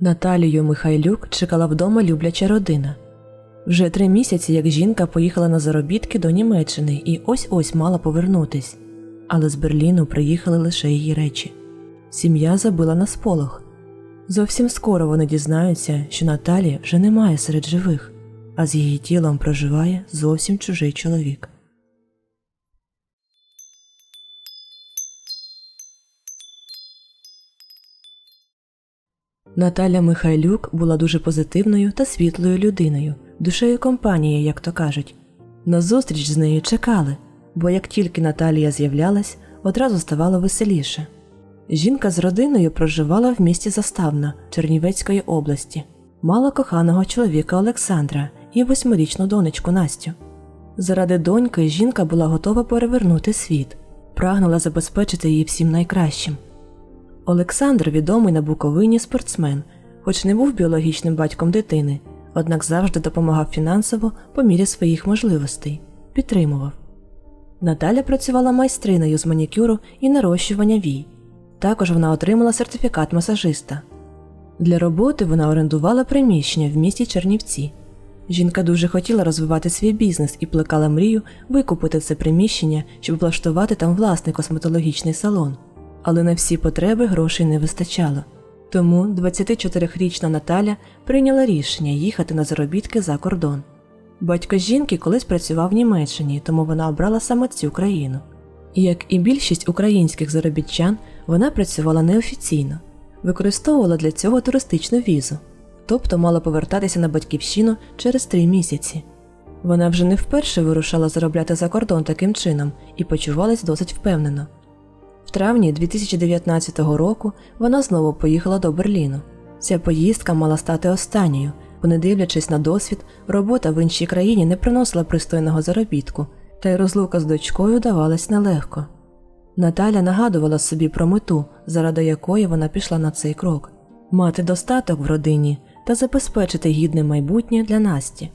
Наталію Михайлюк чекала вдома любляча родина. Вже три місяці, як жінка поїхала на заробітки до Німеччини і ось ось мала повернутись. Але з Берліну приїхали лише її речі. Сім'я забила на сполох. Зовсім скоро вони дізнаються, що Наталі вже немає серед живих, а з її тілом проживає зовсім чужий чоловік. Наталя Михайлюк була дуже позитивною та світлою людиною, душею компанії, як то кажуть. На зустріч з нею чекали, бо як тільки Наталія з'являлась, одразу ставало веселіше. Жінка з родиною проживала в місті Заставна Чернівецької області, мала коханого чоловіка Олександра і восьмирічну донечку Настю. Заради доньки жінка була готова перевернути світ, прагнула забезпечити її всім найкращим. Олександр відомий на Буковині спортсмен, хоч не був біологічним батьком дитини, однак завжди допомагав фінансово по мірі своїх можливостей, підтримував. Наталя працювала майстриною з манікюру і нарощування вій. Також вона отримала сертифікат масажиста. Для роботи вона орендувала приміщення в місті Чернівці. Жінка дуже хотіла розвивати свій бізнес і плекала мрію викупити це приміщення, щоб влаштувати там власний косметологічний салон. Але на всі потреби грошей не вистачало. Тому 24-річна Наталя прийняла рішення їхати на заробітки за кордон. Батько жінки колись працював в Німеччині, тому вона обрала саме цю країну. Як і більшість українських заробітчан, вона працювала неофіційно, використовувала для цього туристичну візу, тобто мала повертатися на батьківщину через три місяці. Вона вже не вперше вирушала заробляти за кордон таким чином і почувалась досить впевнено. В травні 2019 року вона знову поїхала до Берліну. Ця поїздка мала стати останньою, бо, не дивлячись на досвід, робота в іншій країні не приносила пристойного заробітку, та й розлука з дочкою давалась нелегко. Наталя нагадувала собі про мету, заради якої вона пішла на цей крок мати достаток в родині та забезпечити гідне майбутнє для Насті.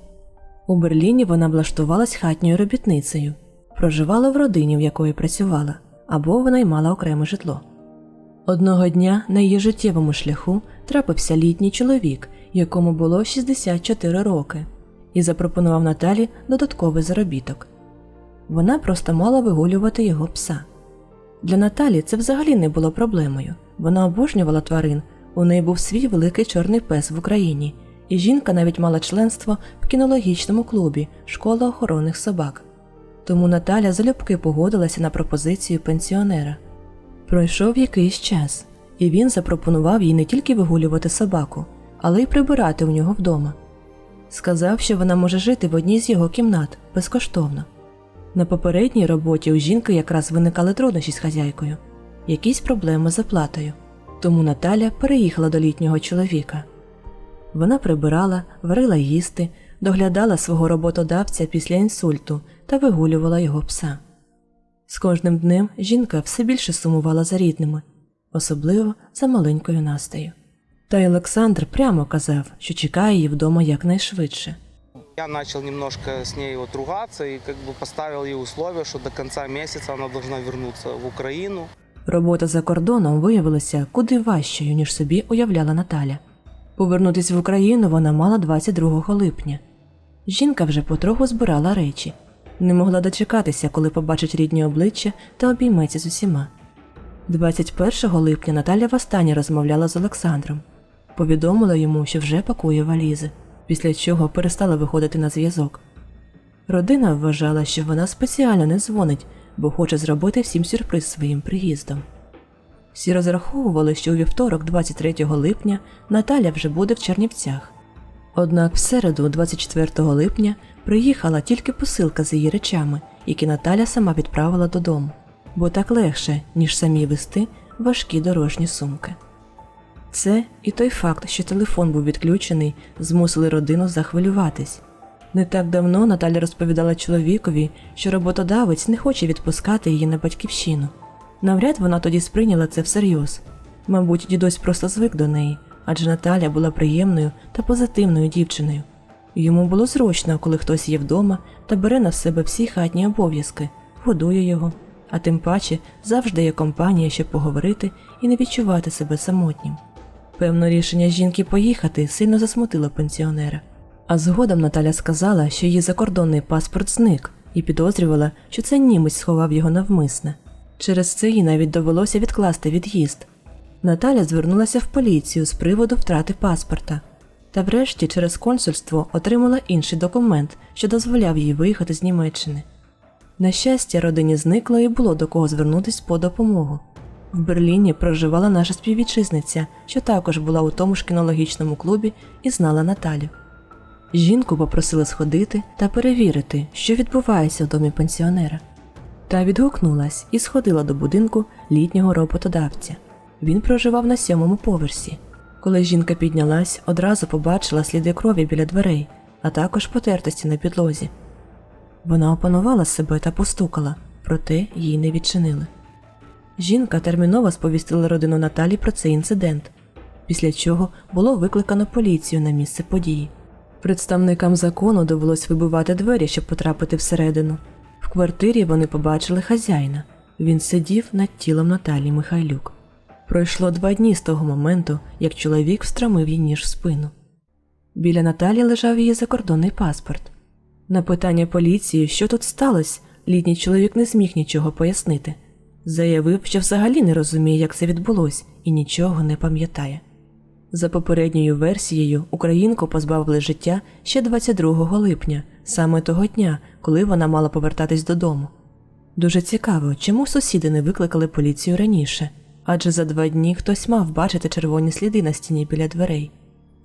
У Берліні вона влаштувалась хатньою робітницею, проживала в родині, в якої працювала, або винаймала окреме житло. Одного дня на її життєвому шляху трапився літній чоловік, якому було 64 роки, і запропонував Наталі додатковий заробіток. Вона просто мала вигулювати його пса. Для Наталі це взагалі не було проблемою. Вона обожнювала тварин, у неї був свій великий чорний пес в Україні, і жінка навіть мала членство в кінологічному клубі Школа охоронних собак. Тому Наталя залюбки погодилася на пропозицію пенсіонера. Пройшов якийсь час, і він запропонував їй не тільки вигулювати собаку, але й прибирати у нього вдома. Сказав, що вона може жити в одній з його кімнат безкоштовно. На попередній роботі у жінки якраз виникали труднощі з хазяйкою, якісь проблеми з оплатою. Тому Наталя переїхала до літнього чоловіка. Вона прибирала, варила їсти, доглядала свого роботодавця після інсульту та вигулювала його пса. З кожним днем жінка все більше сумувала за рідними, особливо за маленькою Настею. Та й Олександр прямо казав, що чекає її вдома якнайшвидше. Я начал немножко с ней вот ругаться и как бы поставил ей условие, что до конца месяца она должна вернуться в Украину. Робота за кордоном виявилася куди важчою, ніж собі уявляла Наталя. Повернутись в Україну вона мала 22 липня. Жінка вже потроху збирала речі, не могла дочекатися, коли побачить рідні обличчя та обійметься з усіма. 21 липня Наталя востаннє розмовляла з Олександром, повідомила йому, що вже пакує валізи, після чого перестала виходити на зв'язок. Родина вважала, що вона спеціально не дзвонить, бо хоче зробити всім сюрприз своїм приїздом. Всі розраховували, що у вівторок, 23 липня, Наталя вже буде в Чернівцях. Однак в середу, 24 липня, приїхала тільки посилка з її речами, які Наталя сама відправила додому, бо так легше, ніж самі вести важкі дорожні сумки. Це і той факт, що телефон був відключений, змусили родину захвилюватись. Не так давно Наталя розповідала чоловікові, що роботодавець не хоче відпускати її на батьківщину. Навряд вона тоді сприйняла це всерйоз. Мабуть, дідусь просто звик до неї, адже Наталя була приємною та позитивною дівчиною. Йому було зручно, коли хтось є вдома та бере на себе всі хатні обов'язки, годує його, а тим паче завжди є компанія, щоб поговорити і не відчувати себе самотнім. Певно, рішення жінки поїхати сильно засмутило пенсіонера. А згодом Наталя сказала, що її закордонний паспорт зник, і підозрювала, що це німець сховав його навмисне. Через це їй навіть довелося відкласти від'їзд. Наталя звернулася в поліцію з приводу втрати паспорта. Та врешті через консульство отримала інший документ, що дозволяв їй виїхати з Німеччини. На щастя, родині зникло і було до кого звернутися по допомогу. В Берліні проживала наша співвітчизниця, що також була у тому ж кінологічному клубі і знала Наталю. Жінку попросили сходити та перевірити, що відбувається в домі пенсіонера. Та відгукнулась і сходила до будинку літнього роботодавця. Він проживав на сьомому поверсі. Коли жінка піднялась, одразу побачила сліди крові біля дверей, а також потертості на підлозі. Вона опанувала себе та постукала, проте їй не відчинили. Жінка терміново сповістила родину Наталі про цей інцидент, після чого було викликано поліцію на місце події. Представникам закону довелось вибивати двері, щоб потрапити всередину. В квартирі вони побачили хазяїна. Він сидів над тілом Наталі Михайлюк. Пройшло два дні з того моменту, як чоловік встромив їй ніж в спину. Біля Наталі лежав її закордонний паспорт. На питання поліції, що тут сталося, літній чоловік не зміг нічого пояснити. Заявив, що взагалі не розуміє, як це відбулось, і нічого не пам'ятає. За попередньою версією, українку позбавили життя ще 22 липня, саме того дня, коли вона мала повертатись додому. Дуже цікаво, чому сусіди не викликали поліцію раніше, адже за два дні хтось мав бачити червоні сліди на стіні біля дверей.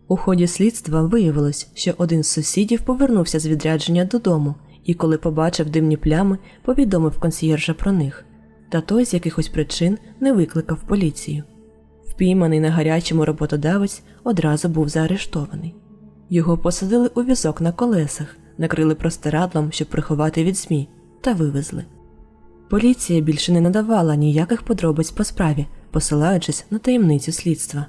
У ході слідства виявилось, що один з сусідів повернувся з відрядження додому і, коли побачив димні плями, повідомив консьєржа про них, та той з якихось причин не викликав поліцію. Впійманий на гарячому роботодавець одразу був заарештований. Його посадили у візок на колесах, накрили простирадлом, щоб приховати від ЗМІ, та вивезли. Поліція більше не надавала ніяких подробиць по справі, посилаючись на таємницю слідства.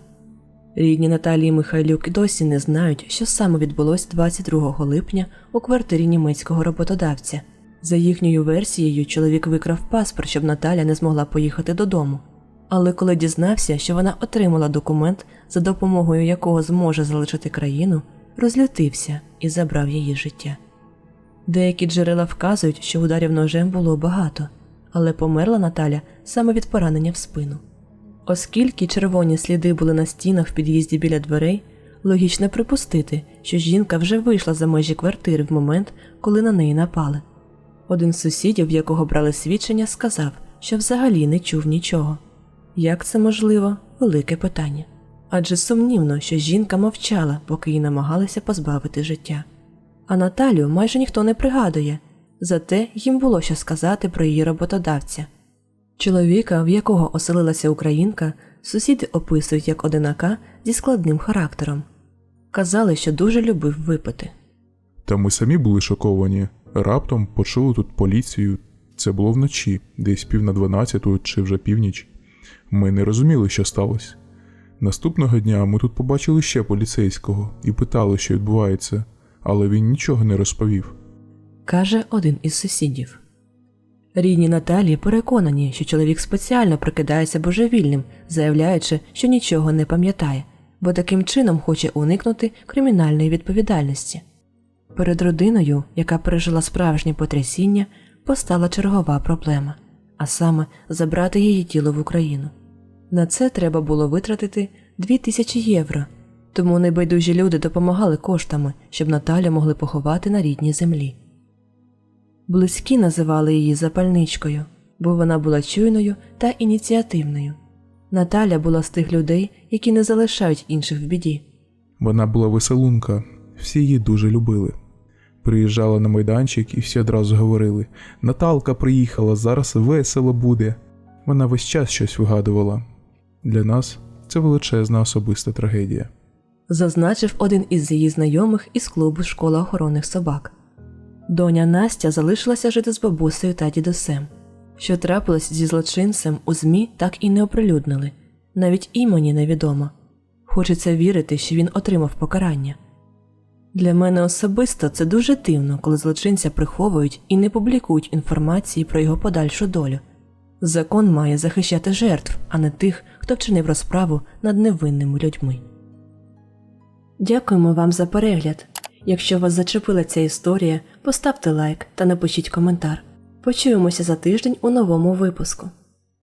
Рідні Наталії Михайлюк досі не знають, що саме відбулось 22 липня у квартирі німецького роботодавця. За їхньою версією, чоловік викрав паспорт, щоб Наталя не змогла поїхати додому. Але коли дізнався, що вона отримала документ, за допомогою якого зможе залишити країну, розлютився і забрав її життя. Деякі джерела вказують, що ударів ножем було багато, але померла Наталя саме від поранення в спину. Оскільки червоні сліди були на стінах в під'їзді біля дверей, логічно припустити, що жінка вже вийшла за межі квартири в момент, коли на неї напали. Один з сусідів, якого брали свідчення, сказав, що взагалі не чув нічого. Як це можливо, велике питання. Адже сумнівно, що жінка мовчала, поки її намагалися позбавити життя. А Наталю майже ніхто не пригадує, зате їм було що сказати про її роботодавця. Чоловіка, в якого оселилася українка, сусіди описують як одинака зі складним характером. Казали, що дуже любив випити. Та ми самі були шоковані. Раптом почули тут поліцію. Це було вночі, десь пів на дванадцяту чи вже північ. Ми не розуміли, що сталося. Наступного дня ми тут побачили ще поліцейського і питали, що відбувається, але він нічого не розповів. Каже один із сусідів. Рідні Наталії переконані, що чоловік спеціально прикидається божевільним, заявляючи, що нічого не пам'ятає, бо таким чином хоче уникнути кримінальної відповідальності. Перед родиною, яка пережила справжнє потрясіння, постала чергова проблема, а саме забрати її тіло в Україну. На це треба було витратити 2000 євро, тому небайдужі люди допомагали коштами, щоб Наталю могли поховати на рідній землі. Близькі називали її запальничкою, бо вона була чуйною та ініціативною. Наталя була з тих людей, які не залишають інших в біді. Вона була веселунка, всі її дуже любили. Приїжджала на майданчик і всі одразу говорили: Наталка приїхала, зараз весело буде. Вона весь час щось вигадувала. Для нас це величезна особиста трагедія. Зазначив один із її знайомих із клубу Школа охоронних собак. Доня Настя залишилася жити з бабусею та дідусем. Що трапилось зі злочинцем у ЗМІ так і не оприлюднили, навіть імені невідомо. Хочеться вірити, що він отримав покарання. Для мене особисто це дуже дивно, коли злочинця приховують і не публікують інформації про його подальшу долю. Закон має захищати жертв, а не тих, хто вчинив розправу над невинними людьми. Дякуємо вам за перегляд. Якщо вас зачепила ця історія, поставте лайк та напишіть коментар. Почуємося за тиждень у новому випуску.